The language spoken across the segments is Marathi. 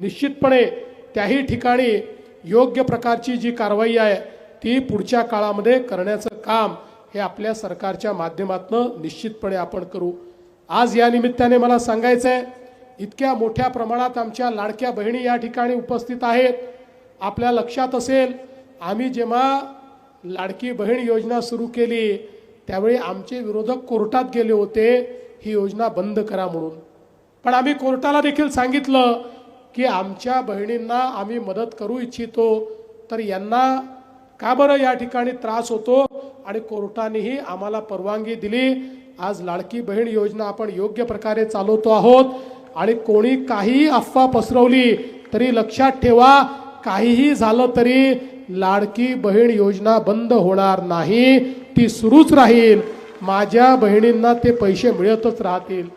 निश्चितपणे त्याही ठिकाणी योग्य प्रकारची जी कारवाई आहे ती पुढच्या काळामध्ये करण्याचं काम हे आपल्या सरकारच्या माध्यमातून निश्चितपणे आपण करू. आज या निमित्ताने मला सांगायचं आहे इतक्या मोठ्या प्रमाणात आमच्या लाडक्या बहिणी या ठिकाणी उपस्थित आहेत. आपल्या लक्षात असेल आम्ही जेव्हा लाडकी बहीण योजना सुरू केली त्यावेळी आमचे विरोधक कोर्टात गेले होते ही योजना बंद करा म्हणून. पण आम्ही कोर्टाला देखील सांगितलं की आमच्या बहिणींना आम्ही मदत करू इच्छितो तर यांना का बरं या ठिकाणी त्रास होतो? आणि कोर्टानेही आम्हाला परवानगी दिली. आज लाडकी बहीण योजना आपण योग्य प्रकारे चालवतो आहोत. आणि कोणी काहीही अफवा पसरवली तरी लक्षात ठेवा काहीही झालं तरी लाडकी बहीण योजना बंद होणार नाही. ती सुरूच राहील. माझ्या बहिणींना ते पैसे मिळतच राहतील.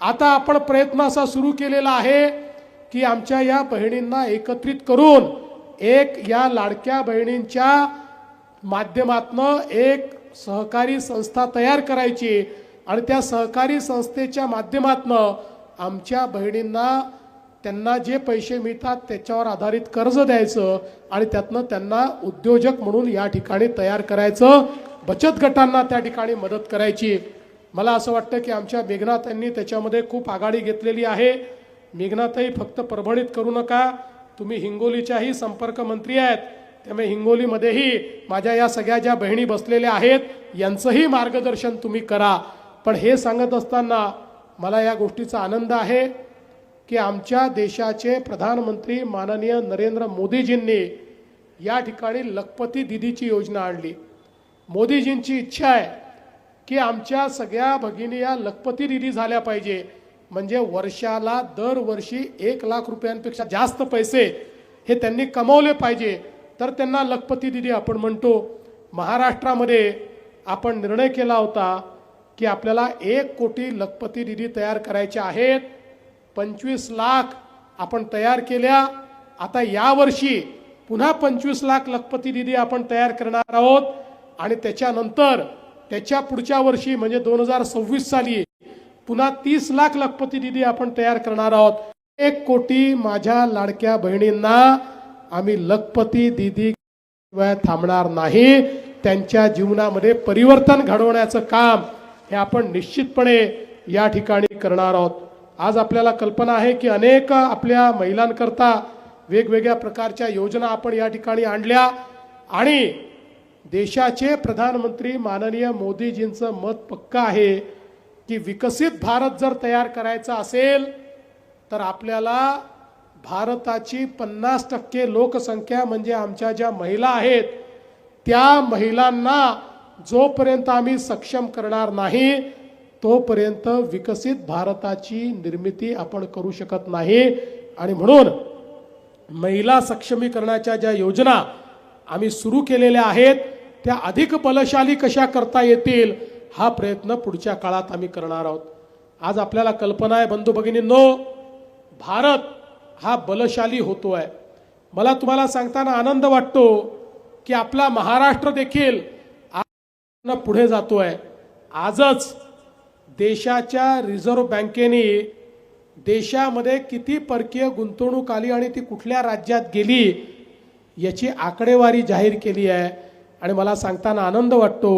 आता आपण प्रयत्न असा सुरू केलेला आहे. की आमच्या या बहिणींना एकत्रित करून एक या लाडक्या बहिणींच्या माध्यमातनं एक सहकारी संस्था तयार करायची आणि त्या सहकारी संस्थेच्या माध्यमातनं आमच्या बहिणींना त्यांना जे पैसे मिळतात त्याच्यावर आधारित कर्ज द्यायचं आणि त्यातनं त्यांना उद्योजक म्हणून या ठिकाणी तयार करायचं. बचत गटांना त्या ठिकाणी मदत करायची. मला असं वाटतं की आमच्या मेघनाथांनी त्याच्यामध्ये खूप आघाडी घेतलेली आहे. मेघनाथही फक्त परभणीत करू नका. तुम्ही हिंगोलीच्याही संपर्क मंत्री आहेत. त्यामुळे हिंगोलीमध्येही माझ्या या सगळ्या ज्या बहिणी बसलेल्या आहेत यांचंही मार्गदर्शन तुम्ही करा. पण हे सांगत असताना मला या गोष्टीचा आनंद आहे की आमच्या देशाचे प्रधानमंत्री माननीय नरेंद्र मोदीजींनी या ठिकाणी लखपती दिदीची योजना आणली. मोदीजींची इच्छा आहे की आमच्या सगळ्या भगिनी या लखपती दिदी झाल्या पाहिजे. म्हणजे वर्षाला दरवर्षी एक लाख रुपयांपेक्षा जास्त पैसे हे त्यांनी कमवले पाहिजे. तर त्यांना लखपती दिदी आपण म्हणतो महाराष्ट्रामध्ये आपण निर्णय केला होता की आपल्याला एक कोटी लखपती दिदी तयार करायच्या आहेत. पंचवीस लाख आपण तयार केल्या. आता यावर्षी पुन्हा पंचवीस लाख लखपती दिदी आपण तयार करणार आहोत. आणि त्याच्यानंतर त्याच्या पुढच्या वर्षी म्हणजे दोन हजार सव्वीस साली पुन्हा तीस लाख लखपती दिदी आपण तयार करणार आहोत. एक कोटी माझ्या लाडक्या बहिणींना आम्ही लखपती दिदी शिवाय थांबणार नाही. त्यांच्या जीवनामध्ये परिवर्तन घडवण्याचं काम हे आपण निश्चितपणे या ठिकाणी करणार आहोत. आज आपल्याला कल्पना आहे की अनेक आपल्या महिलांकरता वेगवेगळ्या प्रकारच्या योजना आपण या ठिकाणी आणल्या आणि देशाचे प्रधानमंत्री माननीय मोदीजींचं मत पक्का आहे. की विकसित भारत जर तयार करायचा असेल तर आपल्याला भारताची पन्नास टक्के लोकसंख्या म्हणजे आमच्या ज्या महिला आहेत त्या महिलांना जोपर्यंत आम्ही सक्षम करणार नाही तोपर्यंत विकसित भारताची निर्मिती आपण करू शकत नाही. आणि म्हणून महिला सक्षमीकरणाच्या ज्या योजना आम्ही सुरू केलेल्या आहेत त्या अधिक बलशाली कशा करता येतील हा प्रयत्न पुढच्या काळात आम्ही करणार आहोत. आज आपल्याला कल्पना आहे बंधू भगिनींनो भारत हा बलशाली होतो आहे मला तुम्हाला सांगताना आनंद वाटतो की आपला महाराष्ट्र देखील पुढे जातो आहे आजच देशाच्या रिझर्व्ह बँकेने देशामध्ये किती परकीय गुंतवणूक आली आणि ती कुठल्या राज्यात गेली याची आकडेवारी जाहीर केली आहे. आणि मला सांगताना आनंद वाटतो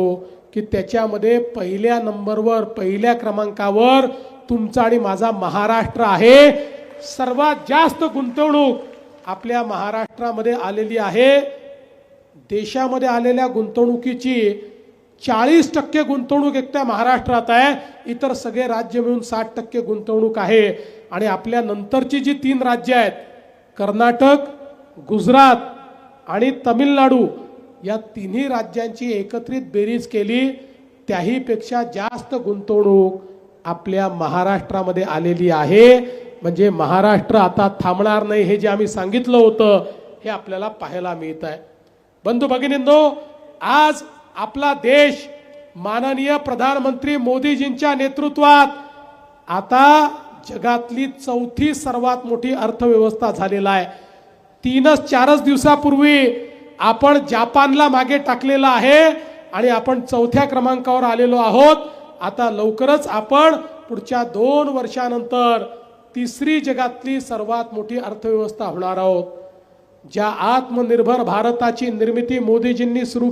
की त्याच्यामध्ये पहिल्या नंबरवर पहिल्या क्रमांकावर तुमचा आणि माझा महाराष्ट्र आहे. सर्वात जास्त गुंतवणूक आपल्या महाराष्ट्रामध्ये आलेली आहे. देशामध्ये आलेल्या गुंतवणुकीची चाळीस टक्के गुंतवणूक एकट्या महाराष्ट्रात आहे. इतर सगळे राज्य मिळून साठ टक्के गुंतवणूक आहे. आणि आपल्या नंतरची जी तीन राज्य आहेत कर्नाटक गुजरात आणि तमिळनाडू या तिन्ही राज्यांची एकत्रित बेरीज केली त्याहीपेक्षा जास्त गुंतवणूक आपल्या महाराष्ट्रामध्ये आलेली आहे. म्हणजे महाराष्ट्र आता थांबणार नाही हे जे आम्ही सांगितलं होतं हे आपल्याला पाहायला मिळत आहे. बंधू भगिनींनो आज आपला देश माननीय प्रधानमंत्री मोदीजींच्या नेतृत्वात आता जगातली चौथी सर्वात मोठी अर्थव्यवस्था झालेला आहे. तीनच चारच दिवसापूर्वी आपण जापानला मागे टाकलेला आहे आणि आपण चौथ्या क्रमांकावर आलेलो आहोत. आता लवकरच आपण पुढच्या दोन वर्षानंतर तिसरी जगातली सर्वात मोठी अर्थव्यवस्था होणार आहोत. ज्या आत्मनिर्भर भारताची निर्मिती मोदीजींनी सुरू